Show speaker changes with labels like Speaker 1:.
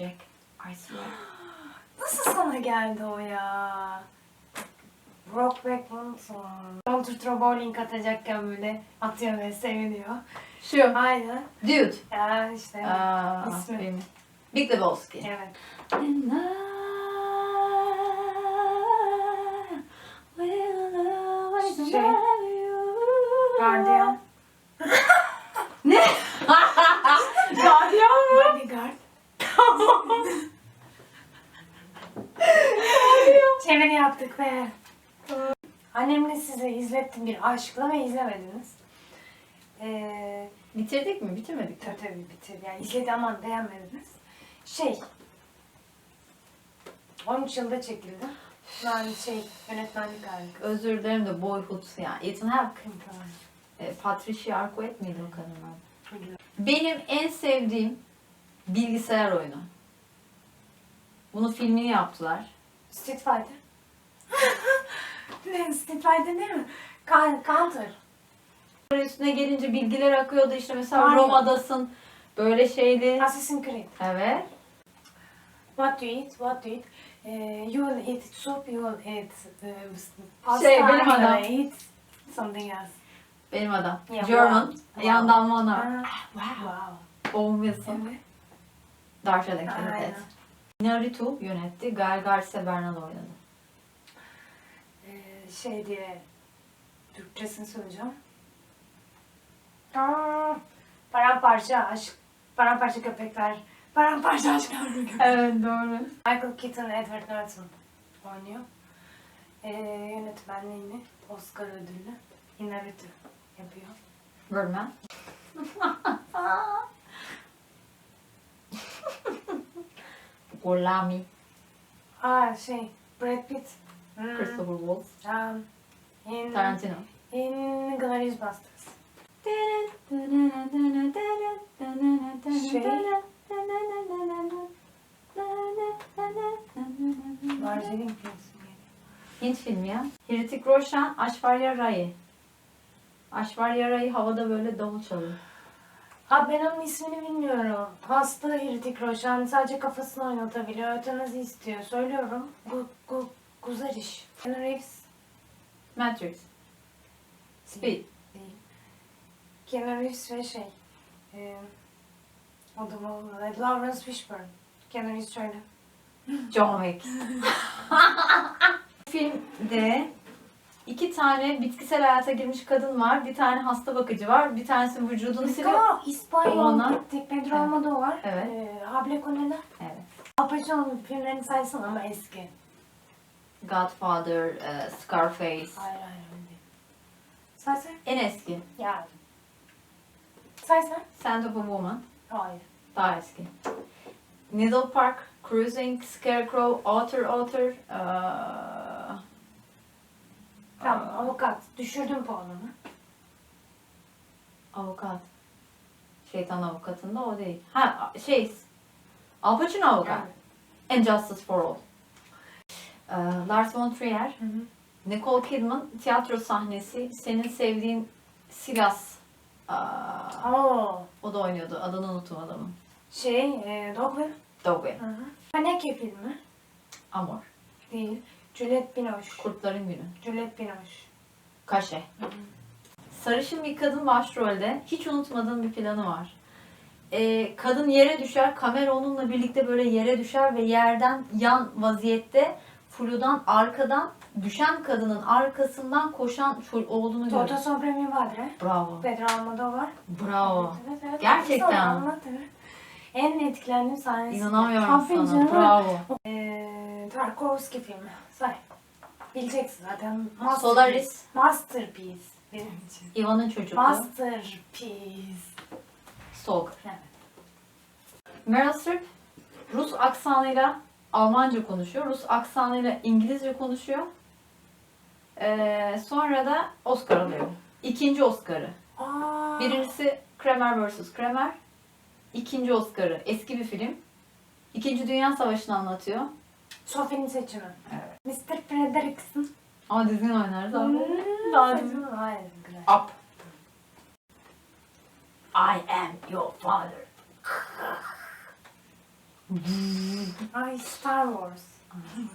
Speaker 1: Jack. I swear.
Speaker 2: Nasıl sana geldi o ya? Brokeback Mountain. Counter bowling atacakken böyle atıyor ve seviniyor.
Speaker 1: Şu.
Speaker 2: Aynen.
Speaker 1: Dude.
Speaker 2: Ya işte.
Speaker 1: Aa,
Speaker 2: İsmi.
Speaker 1: filmi. Big Lebowski.
Speaker 2: Evet.
Speaker 1: And I will always
Speaker 2: Şey. Gardiyan.
Speaker 1: Ne? Gardiyan mı?
Speaker 2: Bodyguard. Çeviri yaptık be. Annemle size izlettim bir aşkla ve izlemediniz. Ee,
Speaker 1: Bitirdik mi? Bitirmedik.
Speaker 2: tabii tabii bitir. Yani izledi ama beğenmediniz. Şey, 13 yılda çekildi. Yani şey, yönetmenlik harika.
Speaker 1: Özür dilerim de Boyhood yani. Ethan Hawke. E, Patricia Arquette miydi o kadının adı? Benim en sevdiğim bilgisayar oyunu. Bunun filmini yaptılar.
Speaker 2: Street Fighter. Ne, Fighter değil mi? Ka- Counter.
Speaker 1: Böyle üstüne gelince bilgiler akıyordu işte mesela
Speaker 2: Aynen.
Speaker 1: Roma'dasın. Böyle şeydi.
Speaker 2: Assassin's Creed.
Speaker 1: Evet.
Speaker 2: What to eat? What to eat? Eh, you will eat soup, you will eat uh, pasta,
Speaker 1: Şey, benim
Speaker 2: you
Speaker 1: adam.
Speaker 2: will eat something else.
Speaker 1: Benim adam.
Speaker 2: Ya,
Speaker 1: German.
Speaker 2: wow.
Speaker 1: Yandan Mona.
Speaker 2: Ah, wow.
Speaker 1: Owen Wilson.
Speaker 2: Evet.
Speaker 1: Darshada'nın
Speaker 2: Aynen.
Speaker 1: evet. Naruto yönetti. Gal Garcia Bernal oynadı.
Speaker 2: Şey diye Türkçesini söyleyeceğim. Aa, paramparça aşk, paramparça köpekler, paramparça köpekler.
Speaker 1: Evet doğru.
Speaker 2: Michael Keaton, Edward Norton oynuyor. Ee, yönetmenliğini Oscar ödüllü Inarritu yapıyor.
Speaker 1: Birdman. Golami.
Speaker 2: Aa şey, Brad Pitt. Hmm,
Speaker 1: Christopher Waltz.
Speaker 2: um, in,
Speaker 1: Tarantino.
Speaker 2: in Glorious Bastards. Darjeeling filmi.
Speaker 1: Hint filmi ya. Hrithik Roshan, Aishwarya Rai. Aishwarya Rai havada böyle davul çalıyor.
Speaker 2: Ha ben onun ismini bilmiyorum. Hasta Hrithik Roshan sadece kafasını oynatabiliyor. Ötenazi istiyor. Söylüyorum. Gu, gu, Guzariş. Keanu Reeves
Speaker 1: Matrix. Speed.
Speaker 2: değil. Keanu Reeves ve şey. E, adamı Lawrence Fishburne. Reeves şöyle.
Speaker 1: John Wick. Filmde iki tane bitkisel hayata girmiş kadın var. Bir tane hasta bakıcı var. Bir tanesi vücudunu siliyor.
Speaker 2: Aa, İspanyol
Speaker 1: Ona-
Speaker 2: gittik. Pedro Almodovar.
Speaker 1: Evet.
Speaker 2: E, Hable Conela.
Speaker 1: Evet.
Speaker 2: Pacino'nun filmlerini saysın ama eski.
Speaker 1: Godfather, e, Scarface.
Speaker 2: Hayır hayır öyle değil. Say say.
Speaker 1: En eski.
Speaker 2: Ya. Say say.
Speaker 1: Scent of a Woman.
Speaker 2: Hayır.
Speaker 1: Daha eski. Needle Park, Cruising, Scarecrow, Otter Otter. e,
Speaker 2: Tamam
Speaker 1: e,
Speaker 2: avukat. Düşürdüm puanını.
Speaker 1: Avukat. Şeytan avukatında o değil. Ha şey. Al Pacino avukat.
Speaker 2: Yani.
Speaker 1: And Justice for All. Ee, Lars von Trier,
Speaker 2: Hı hı.
Speaker 1: Nicole Kidman tiyatro sahnesi. Senin sevdiğin Silas. Aa,
Speaker 2: Oo.
Speaker 1: o da oynuyordu. Adını unuttum adamın.
Speaker 2: Şey, e, Dogville.
Speaker 1: Dogville.
Speaker 2: Hı hı. Haneke filmi.
Speaker 1: Amor.
Speaker 2: Değil. Juliette Binoche.
Speaker 1: Kurtların Günü.
Speaker 2: Juliette Binoche.
Speaker 1: Kaşe.
Speaker 2: Hı hı.
Speaker 1: Sarışın bir kadın başrolde. Hiç unutmadığım bir planı var. Ee, kadın yere düşer. Kamera onunla birlikte böyle yere düşer ve yerden yan vaziyette fludan arkadan düşen kadının arkasından koşan ço- oğlunu
Speaker 2: Toto
Speaker 1: görür.
Speaker 2: Sobre mi Padre.
Speaker 1: Bravo.
Speaker 2: Pedro Almodovar.
Speaker 1: Bravo.
Speaker 2: Evet, evet, evet.
Speaker 1: Gerçekten.
Speaker 2: Sonra anlat, evet. En etkilendiğim sahnesi.
Speaker 1: İnanamıyorum
Speaker 2: Tabii
Speaker 1: sana.
Speaker 2: canım.
Speaker 1: Bravo.
Speaker 2: Ee, Tarkovski filmi. Say. Bileceksin zaten. Masterpiece.
Speaker 1: Solaris.
Speaker 2: Masterpiece. Benim için.
Speaker 1: Ivan'ın çocuğu.
Speaker 2: Masterpiece.
Speaker 1: Stalker.
Speaker 2: Evet.
Speaker 1: Meryl Streep Rus aksanıyla Almanca konuşuyor. Rus aksanıyla İngilizce konuşuyor. Ee, sonra da Oscar alıyor. İkinci Oscar'ı.
Speaker 2: Aa.
Speaker 1: Birincisi Kramer vs. Kramer. İkinci Oscar'ı. Eski bir film. İkinci Dünya Savaşı'nı anlatıyor.
Speaker 2: Sophie'nin seçimi.
Speaker 1: Evet.
Speaker 2: Mr. Frederickson.
Speaker 1: Ama dizinin oynarız abi.
Speaker 2: Hmm,
Speaker 1: Daha.
Speaker 2: Hayır, güzel.
Speaker 1: Up. I am your father.
Speaker 2: Ay Star Wars. Uh-huh.